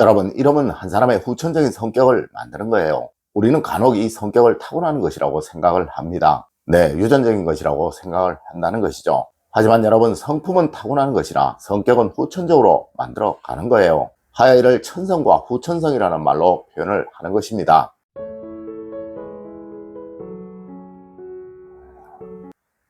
여러분, 이름은 한 사람의 후천적인 성격을 만드는 거예요. 우리는 간혹 이 성격을 타고나는 것이라고 생각을 합니다. 네, 유전적인 것이라고 생각을 한다는 것이죠. 하지만 여러분, 성품은 타고나는 것이라 성격은 후천적으로 만들어 가는 거예요. 하여 이를 천성과 후천성이라는 말로 표현을 하는 것입니다.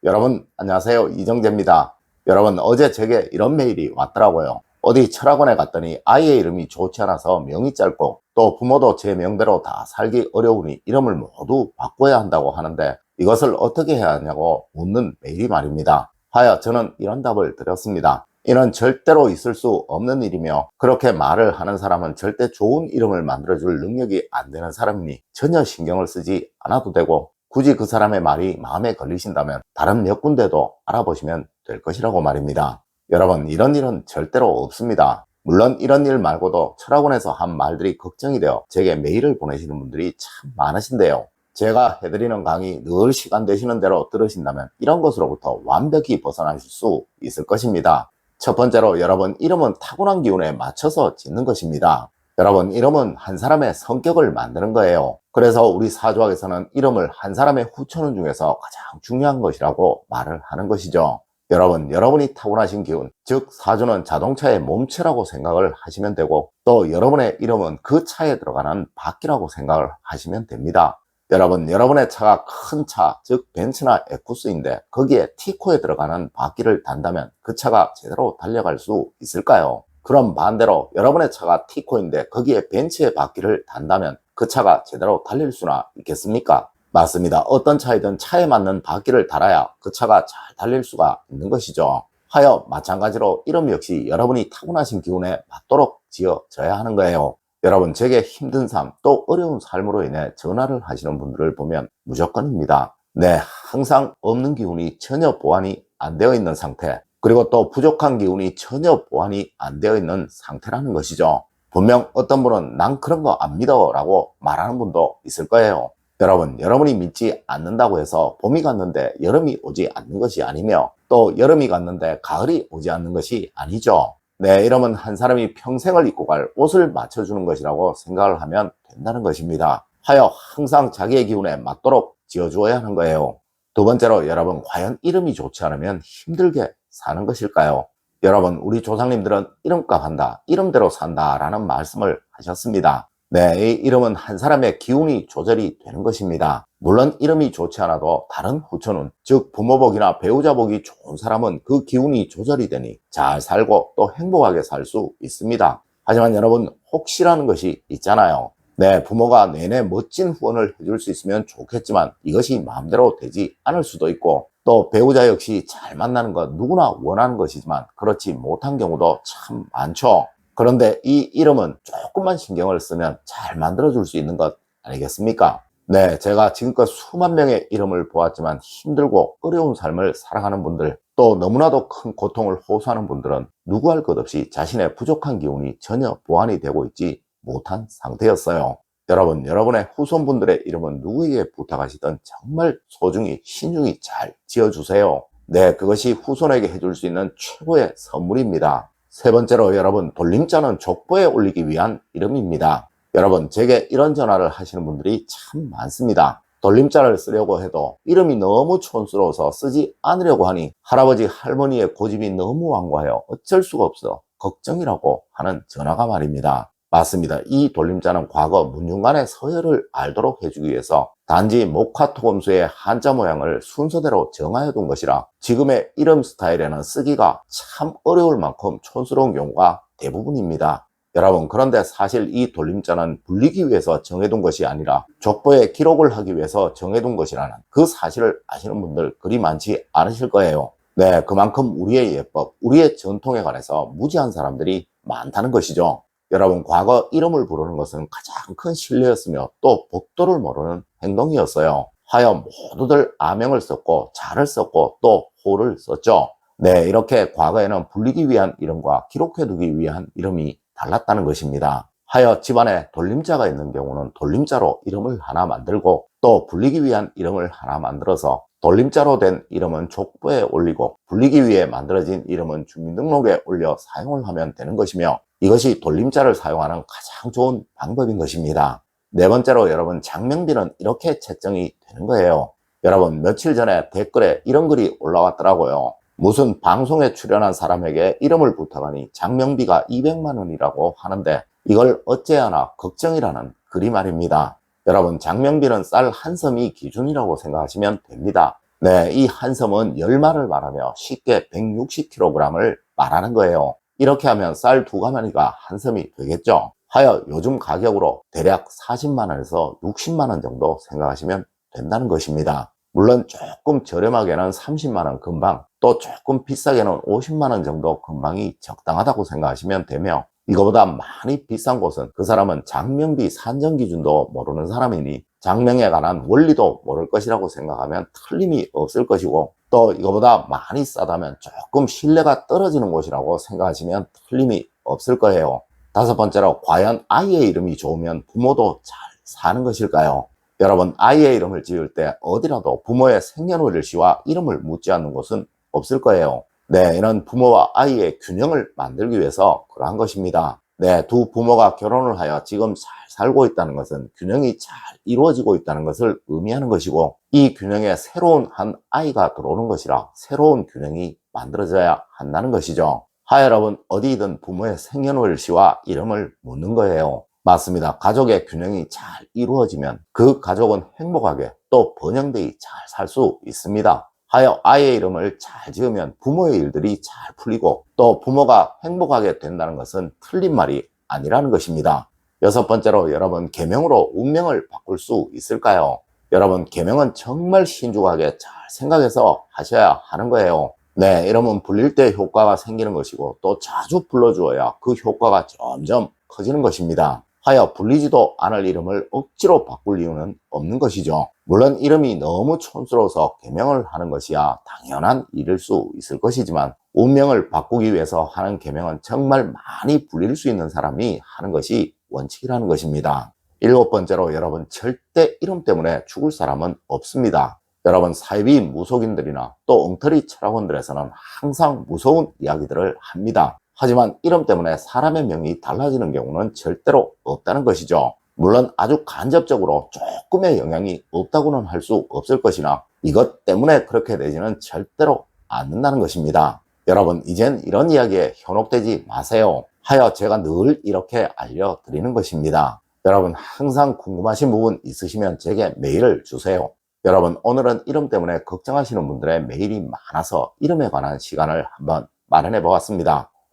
여러분, 안녕하세요. 이정재입니다. 여러분, 어제 제게 이런 메일이 왔더라고요. 어디 철학원에 갔더니 아이의 이름이 좋지 않아서 명이 짧고 또 부모도 제 명대로 다 살기 어려우니 이름을 모두 바꿔야 한다고 하는데 이것을 어떻게 해야 하냐고 묻는 메일이 말입니다. 하여 저는 이런 답을 드렸습니다. 이는 절대로 있을 수 없는 일이며 그렇게 말을 하는 사람은 절대 좋은 이름을 만들어줄 능력이 안 되는 사람이니 전혀 신경을 쓰지 않아도 되고 굳이 그 사람의 말이 마음에 걸리신다면 다른 몇 군데도 알아보시면 될 것이라고 말입니다. 여러분 이런 일은 절대로 없습니다. 물론 이런 일 말고도 철학원에서 한 말들이 걱정이 되어 제게 메일을 보내시는 분들이 참 많으신데요. 제가 해드리는 강의 늘 시간 되시는 대로 들으신다면 이런 것으로부터 완벽히 벗어나실 수 있을 것입니다. 첫 번째로 여러분 이름은 타고난 기운에 맞춰서 짓는 것입니다. 여러분 이름은 한 사람의 성격을 만드는 거예요. 그래서 우리 사주학에서는 이름을 한 사람의 후천운 중에서 가장 중요한 것이라고 말을 하는 것이죠. 여러분, 여러분이 타고나신 기운, 즉 사주는 자동차의 몸체라고 생각을 하시면 되고 또 여러분의 이름은 그 차에 들어가는 바퀴라고 생각을 하시면 됩니다. 여러분, 여러분의 차가 큰 차, 즉 벤츠나 에쿠스인데 거기에 티코에 들어가는 바퀴를 단다면 그 차가 제대로 달려갈 수 있을까요? 그럼 반대로 여러분의 차가 티코인데 거기에 벤츠의 바퀴를 단다면 그 차가 제대로 달릴 수나 있겠습니까? 맞습니다. 어떤 차이든 차에 맞는 바퀴를 달아야 그 차가 잘 달릴 수가 있는 것이죠. 하여 마찬가지로 이름 역시 여러분이 타고나신 기운에 맞도록 지어져야 하는 거예요. 여러분 제게 힘든 삶 또 어려운 삶으로 인해 전화를 하시는 분들을 보면 무조건입니다. 네, 항상 없는 기운이 전혀 보완이 안 되어 있는 상태 그리고 또 부족한 기운이 전혀 보완이 안 되어 있는 상태라는 것이죠. 분명 어떤 분은 난 그런 거 안 믿어 라고 말하는 분도 있을 거예요. 여러분, 여러분이 믿지 않는다고 해서 봄이 갔는데 여름이 오지 않는 것이 아니며 또 여름이 갔는데 가을이 오지 않는 것이 아니죠. 네, 이러면 한 사람이 평생을 입고 갈 옷을 맞춰주는 것이라고 생각을 하면 된다는 것입니다. 하여 항상 자기의 기운에 맞도록 지어주어야 하는 거예요. 두 번째로 여러분, 과연 이름이 좋지 않으면 힘들게 사는 것일까요? 여러분, 우리 조상님들은 이름값 한다, 이름대로 산다 라는 말씀을 하셨습니다. 네, 이 이름은 한 사람의 기운이 조절이 되는 것입니다. 물론 이름이 좋지 않아도 다른 후천운, 즉 부모복이나 배우자복이 좋은 사람은 그 기운이 조절이 되니 잘 살고 또 행복하게 살 수 있습니다. 하지만 여러분 혹시라는 것이 있잖아요. 네, 부모가 내내 멋진 후원을 해줄 수 있으면 좋겠지만 이것이 마음대로 되지 않을 수도 있고 또 배우자 역시 잘 만나는 것 누구나 원하는 것이지만 그렇지 못한 경우도 참 많죠. 그런데 이 이름은 조금만 신경을 쓰면 잘 만들어줄 수 있는 것 아니겠습니까? 네, 제가 지금껏 수만 명의 이름을 보았지만 힘들고 어려운 삶을 살아가는 분들, 또 너무나도 큰 고통을 호소하는 분들은 누구 할 것 없이 자신의 부족한 기운이 전혀 보완이 되고 있지 못한 상태였어요. 여러분, 여러분의 후손분들의 이름은 누구에게 부탁하시든 정말 소중히, 신중히 잘 지어주세요. 네, 그것이 후손에게 해줄 수 있는 최고의 선물입니다. 세 번째로 여러분 돌림자는 족보에 올리기 위한 이름입니다. 여러분 제게 이런 전화를 하시는 분들이 참 많습니다. 돌림자를 쓰려고 해도 이름이 너무 촌스러워서 쓰지 않으려고 하니 할아버지 할머니의 고집이 너무 완고하여 어쩔 수가 없어 걱정이라고 하는 전화가 말입니다. 맞습니다. 이 돌림자는 과거 문중간의 서열을 알도록 해주기 위해서 단지 목화토금수의 한자 모양을 순서대로 정하여 둔 것이라 지금의 이름 스타일에는 쓰기가 참 어려울 만큼 촌스러운 경우가 대부분입니다. 여러분 그런데 사실 이 돌림자는 불리기 위해서 정해둔 것이 아니라 족보에 기록을 하기 위해서 정해둔 것이라는 그 사실을 아시는 분들 그리 많지 않으실 거예요. 네, 그만큼 우리의 예법, 우리의 전통에 관해서 무지한 사람들이 많다는 것이죠. 여러분 과거 이름을 부르는 것은 가장 큰 신뢰였으며 또 복도를 모르는 행동이었어요. 하여 모두들 아명을 썼고 자를 썼고 또 호를 썼죠. 네, 이렇게 과거에는 불리기 위한 이름과 기록해두기 위한 이름이 달랐다는 것입니다. 하여 집안에 돌림자가 있는 경우는 돌림자로 이름을 하나 만들고 또 불리기 위한 이름을 하나 만들어서 돌림자로 된 이름은 족보에 올리고 불리기 위해 만들어진 이름은 주민등록에 올려 사용을 하면 되는 것이며 이것이 돌림자를 사용하는 가장 좋은 방법인 것입니다. 네 번째로 여러분 장명비는 이렇게 책정이 되는 거예요. 여러분 며칠 전에 댓글에 이런 글이 올라왔더라고요. 무슨 방송에 출연한 사람에게 이름을 부탁하니 장명비가 200만 원이라고 하는데 이걸 어째하나 걱정이라는 글이 말입니다. 여러분 장명비는 쌀 한 섬이 기준이라고 생각하시면 됩니다. 네, 이 한 섬은 열마를 말하며 쉽게 160kg을 말하는 거예요. 이렇게 하면 쌀 두 가마니가 한 섬이 되겠죠. 하여 요즘 가격으로 대략 40만 원에서 60만 원 정도 생각하시면 된다는 것입니다. 물론 조금 저렴하게는 30만 원 금방, 또 조금 비싸게는 50만 원 정도 금방이 적당하다고 생각하시면 되며 이거보다 많이 비싼 곳은 그 사람은 장명비 산정 기준도 모르는 사람이니 장명에 관한 원리도 모를 것이라고 생각하면 틀림이 없을 것이고 또 이거보다 많이 싸다면 조금 신뢰가 떨어지는 곳이라고 생각하시면 틀림이 없을 거예요. 다섯 번째로 과연 아이의 이름이 좋으면 부모도 잘 사는 것일까요? 여러분 아이의 이름을 지을 때 어디라도 부모의 생년월일 시와 이름을 묻지 않는 곳은 없을 거예요. 네, 이는 부모와 아이의 균형을 만들기 위해서 그러한 것입니다. 네, 두 부모가 결혼을 하여 지금 잘 살고 있다는 것은 균형이 잘 이루어지고 있다는 것을 의미하는 것이고 이 균형에 새로운 한 아이가 들어오는 것이라 새로운 균형이 만들어져야 한다는 것이죠. 하 여러분 어디든 부모의 생년월일시와 이름을 묻는 거예요. 맞습니다. 가족의 균형이 잘 이루어지면 그 가족은 행복하게 또 번영되이 잘 살 수 있습니다. 하여 아이의 이름을 잘 지으면 부모의 일들이 잘 풀리고 또 부모가 행복하게 된다는 것은 틀린 말이 아니라는 것입니다. 여섯 번째로 여러분 계명으로 운명을 바꿀 수 있을까요? 여러분 계명은 정말 신중하게 잘 생각해서 하셔야 하는 거예요. 네, 이러면 불릴 때 효과가 생기는 것이고 또 자주 불러주어야 그 효과가 점점 커지는 것입니다. 하여 불리지도 않을 이름을 억지로 바꿀 이유는 없는 것이죠. 물론 이름이 너무 촌스러워서 개명을 하는 것이야 당연한 일일 수 있을 것이지만 운명을 바꾸기 위해서 하는 개명은 정말 많이 불릴 수 있는 사람이 하는 것이 원칙이라는 것입니다. 일곱 번째로 여러분 절대 이름 때문에 죽을 사람은 없습니다. 여러분 사이비 무속인들이나 또 엉터리 철학원들에서는 항상 무서운 이야기들을 합니다. 하지만 이름 때문에 사람의 명이 달라지는 경우는 절대로 없다는 것이죠. 물론 아주 간접적으로 조금의 영향이 없다고는 할 수 없을 것이나 이것 때문에 그렇게 되지는 절대로 않는다는 것입니다. 여러분 이젠 이런 이야기에 현혹되지 마세요. 하여 제가 늘 이렇게 알려드리는 것입니다. 여러분 항상 궁금하신 부분 있으시면 제게 메일을 주세요. 여러분 오늘은 이름 때문에 걱정하시는 분들의 메일이 많아서 이름에 관한 시간을 한번 마련해 보았습니다.